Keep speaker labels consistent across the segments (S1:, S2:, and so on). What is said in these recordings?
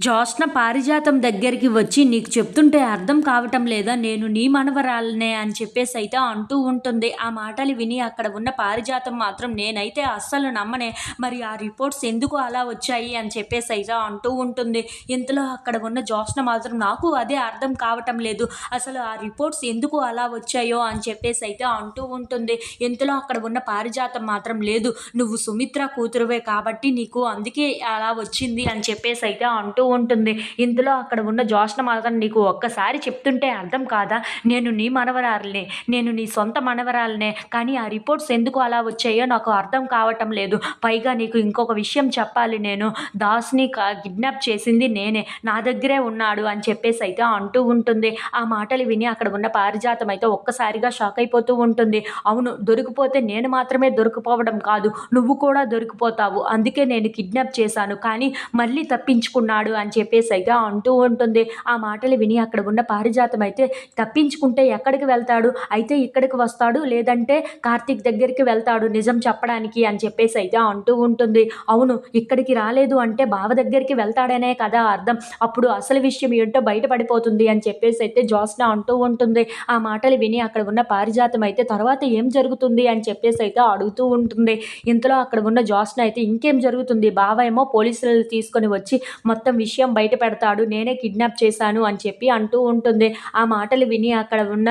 S1: జ్యోత్స్న పారిజాతం దగ్గరికి వచ్చి నీకు చెప్తుంటే అర్థం కావటం లేదా? నేను నీ మనవరాలనే అని చెప్పేసి అయితే అంటూ ఉంటుంది. ఆ మాటలు విని అక్కడ ఉన్న పారిజాతం మాత్రం నేనైతే అస్సలు నమ్మనే మరి ఆ రిపోర్ట్స్ ఎందుకు అలా వచ్చాయి? అని చెప్పేసి అయితే అంటూ ఉంటుంది. ఇంతలో అక్కడ ఉన్న జ్యోత్స్న మాత్రం నాకు అదే అర్థం కావటం లేదు. అసలు ఆ రిపోర్ట్స్ ఎందుకు అలా వచ్చాయో? అని చెప్పేసి అయితే అంటూ ఉంటుంది. ఇంతలో అక్కడ ఉన్న పారిజాతం మాత్రం లేదు నువ్వు సుమిత్ర కూతురువే కాబట్టి నీకు అందుకే అలా వచ్చింది అని చెప్పేసి అయితే అంటూ ఉంటుంది. ఇంతలో అక్కడ ఉన్న జోష్న మాత్రం నీకు ఒక్కసారి చెప్తుంటే అర్థం కాదా? నేను నీ మనవరాలనే నేను నీ సొంత మనవరాలనే కానీ ఆ రిపోర్ట్స్ ఎందుకు అలా వచ్చాయో నాకు అర్థం కావటం లేదు. పైగా నీకు ఇంకొక విషయం చెప్పాలి నేను. దాస్ని కిడ్నాప్ చేసింది నేనే. నా దగ్గరే ఉన్నాడు అని చెప్పేసి అయితే అంటూ ఉంటుంది. ఆ మాటలు విని అక్కడ ఉన్న పారిజాతం అయితే ఒక్కసారిగా షాక్ అయిపోతూ ఉంటుంది. అవును దొరికిపోతే నేను మాత్రమే దొరికిపోవడం కాదు. నువ్వు కూడా దొరికిపోతావు. అందుకే నేను కిడ్నాప్ చేశాను. కానీ మళ్ళీ తప్పించుకున్నాడు అని చెప్పేసి అయితే అంటూ ఉంటుంది. ఆ మాటలు విని అక్కడ ఉన్న పారిజాతం అయితే తప్పించుకుంటే ఎక్కడికి వెళ్తాడు? అయితే ఇక్కడికి వస్తాడు? లేదంటే కార్తీక్ దగ్గరికి వెళ్తాడు నిజం చెప్పడానికి అని చెప్పేసి అయితే అంటూ ఉంటుంది. అవును ఇక్కడికి రాలేదు అంటే బావ దగ్గరికి వెళ్తాడనే కదా అర్థం. అప్పుడు అసలు విషయం ఏంటో బయటపడిపోతుంది అని చెప్పేసి అయితే జోస్న అంటూ ఉంటుంది. ఆ మాటలు విని అక్కడ ఉన్న పారిజాతం అయితే తర్వాత ఏం జరుగుతుంది అని చెప్పేసి అయితే అడుగుతూ ఉంటుంది. ఇంతలో అక్కడ ఉన్న జోస్న అయితే ఇంకేం జరుగుతుంది? బావ ఏమో పోలీసులు తీసుకొని వచ్చి మొత్తం విషయం బయట పెడతాడు నేనే కిడ్నాప్ చేశాను అని చెప్పి అంటూ ఉంటుంది. ఆ మాటలు విని అక్కడ ఉన్న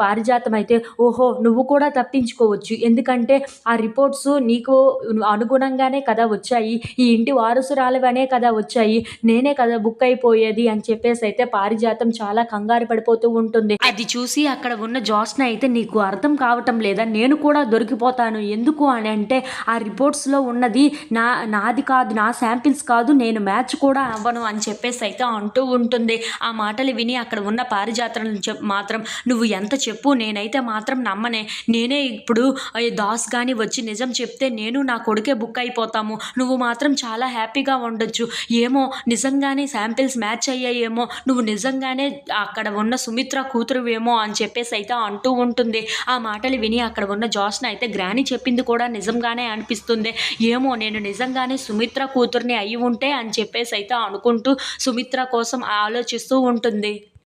S1: పారిజాతం అయితే ఓహో నువ్వు కూడా తప్పించుకోవచ్చు. ఎందుకంటే ఆ రిపోర్ట్స్ నీకు అనుగుణంగానే కదా వచ్చాయి. ఈ ఇంటి వారసురాలువనే కదా వచ్చాయి. నేనే కదా బుక్ అయిపోయేది అని చెప్పేసి అయితే పారిజాతం చాలా కంగారు పడిపోతూ ఉంటుంది. అది చూసి అక్కడ ఉన్న జోస్న అయితే నీకు అర్థం కావటం లేదా? నేను కూడా దొరికిపోతాను. ఎందుకు అని అంటే ఆ రిపోర్ట్స్లో ఉన్నది నా నాది కాదు నా శాంపిల్స్ కాదు నేను మ్యాచ్ కూడా అవ్వను. అని చెప్పేసి అయితే అంటూ ఉంటుంది. ఆ మాటలు విని అక్కడ ఉన్న పారిజాతలను చెప్ మాత్రం నువ్వు ఎంత చెప్పు నేనైతే మాత్రం నమ్మనే. నేనే ఇప్పుడు దాస్ కానీ వచ్చి నిజం చెప్తే నేను నా కొడుకే బుక్ అయిపోతాము. నువ్వు మాత్రం చాలా హ్యాపీగా ఉండొచ్చు. ఏమో నిజంగానే శాంపిల్స్ మ్యాచ్ అయ్యాయేమో. నువ్వు నిజంగానే అక్కడ ఉన్న సుమిత్ర కూతురువేమో అని చెప్పేసి అయితే అంటూ ఉంటుంది. ఆ మాటలు విని అక్కడ ఉన్న జాస్ని అయితే గ్రాని చెప్పింది కూడా నిజంగానే అనిపిస్తుంది. ఏమో నేను నిజంగానే సుమిత్ర కూతుర్ని అయి ఉంటే అని చెప్పేసి అయితే అనుకుంటూ సుమిత్ర కోసం ఆలోచిస్తూ ఉంటుంది.